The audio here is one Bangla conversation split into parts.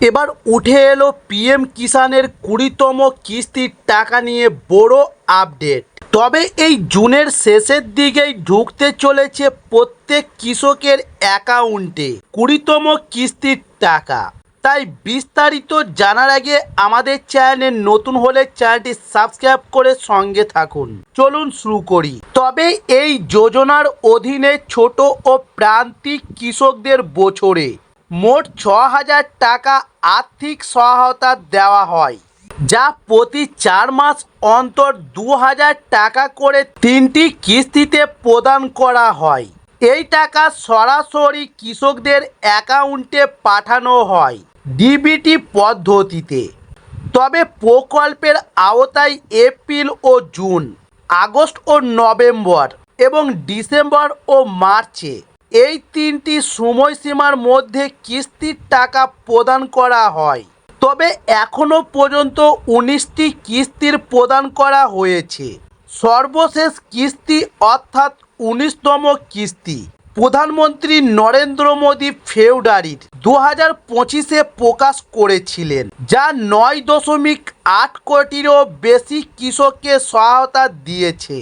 এবার উঠে এলো পিএম কিষানের কুড়িতম কিস্তির টাকা নিয়ে বড় আপডেট। তবে এই জুনের শেষের দিকেই ঢুকতে চলেছে প্রত্যেক কৃষকের অ্যাকাউন্টে কুড়িতম কিস্তির টাকা। তাই বিস্তারিত জানার আগে আমাদের চ্যানেলে নতুন হলে চ্যানেলটি সাবস্ক্রাইব করে সঙ্গে থাকুন। চলুন শুরু করি। তবে এই যোজনার অধীনে ছোট ও প্রান্তিক কৃষকদের বছরে মোট ছ হাজার টাকা আর্থিক সহায়তা দেওয়া হয়, যা প্রতি চার মাস অন্তর দু হাজার টাকা করে তিনটি কিস্তিতে প্রদান করা হয়। এই টাকা সরাসরি কৃষকদের অ্যাকাউন্টে পাঠানো হয় ডিবিটি পদ্ধতিতে। তবে প্রকল্পের আওতায় এপ্রিল ও জুন, আগস্ট ও নভেম্বর এবং ডিসেম্বর ও মার্চে এই তিনটি সময়সীমার মধ্যে কিস্তির টাকা প্রদান করা হয়। তবে এখনও পর্যন্ত উনিশটি কিস্তির প্রদান করা হয়েছে। সর্বশেষ কিস্তি অর্থাৎ উনিশতম কিস্তি প্রধানমন্ত্রী নরেন্দ্র মোদী ফেব্রুয়ারির দু হাজার পঁচিশে প্রকাশ করেছিলেন, যা নয় দশমিক আট কোটিরও বেশি কৃষককে সহায়তা দিয়েছে।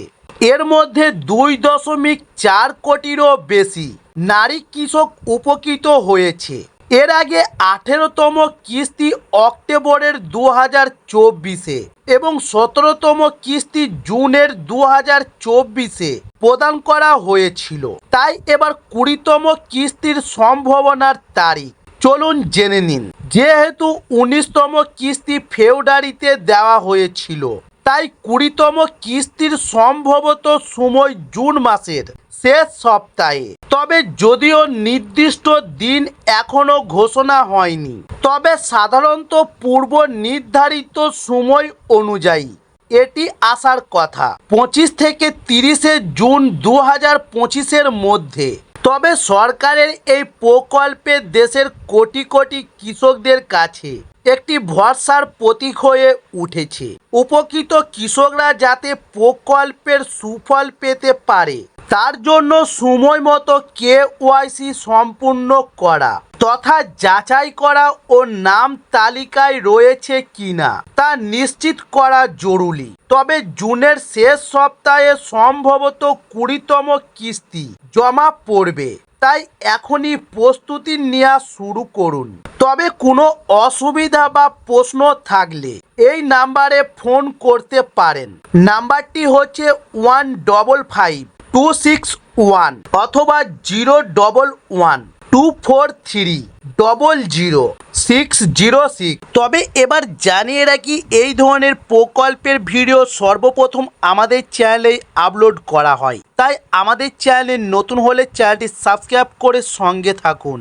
এর মধ্যে দুই দশমিক চার কোটিরও বেশি নারী কৃষক উপকৃত হয়েছে। এর আগে আঠেরোতম কিস্তি অক্টোবরের দু হাজার চব্বিশে এবং সতেরোতম কিস্তি জুনের দু হাজার চব্বিশে প্রদান করা হয়েছিল। তাই এবার কুড়িতম কিস্তির সম্ভাবনার তারিখ। চলুন জেনে নিন। যেহেতু উনিশতম কিস্তি ফেব্রুয়ারিতে দেওয়া হয়েছিল, তাই কুড়িতম কিস্তির সম্ভবত সময় জুন মাসের শেষ সপ্তাহে। তবে যদিও নির্দিষ্ট দিন এখনও ঘোষণা হয়নি, তবে সাধারণত পূর্ব নির্ধারিত সময় অনুযায়ী এটি আসার কথা। পঁচিশ থেকে তিরিশে জুন দু হাজার পঁচিশের মধ্যে। তবে সরকারের এই প্রকল্পে দেশের কোটি কোটি কৃষকদের কাছে একটি ভরসার প্রতীক হয়ে উঠেছে। উপকৃত কৃষকরা যাতে প্রকল্পের সুফল পেতে পারে তার জন্য সময় মতো কে ওয়াইসি সম্পূর্ণ করা তথা যাচাই করা ও নাম তালিকায় রয়েছে কিনা তা নিশ্চিত করা জরুরি। তবে জুনের শেষ সপ্তাহে সম্ভবত কুড়িতম কিস্তি জমা পড়বে। তাই এখনই প্রস্তুতি নেওয়া শুরু করুন। তবে কোনো অসুবিধা বা প্রশ্ন থাকলে এই নাম্বারে ফোন করতে পারেন। নাম্বারটি হচ্ছে one double five two six one অথবা zero double one two four three double zero six zero six তবে এবার জানিয়ে রাখি, এই ধরনের প্রকল্পের ভিডিও সর্বপ্রথম আমাদের চ্যানেলে আপলোড করা হয়। তাই আমাদের চ্যানেলে নতুন হলে চ্যানেলটি সাবস্ক্রাইব করে সঙ্গে থাকুন।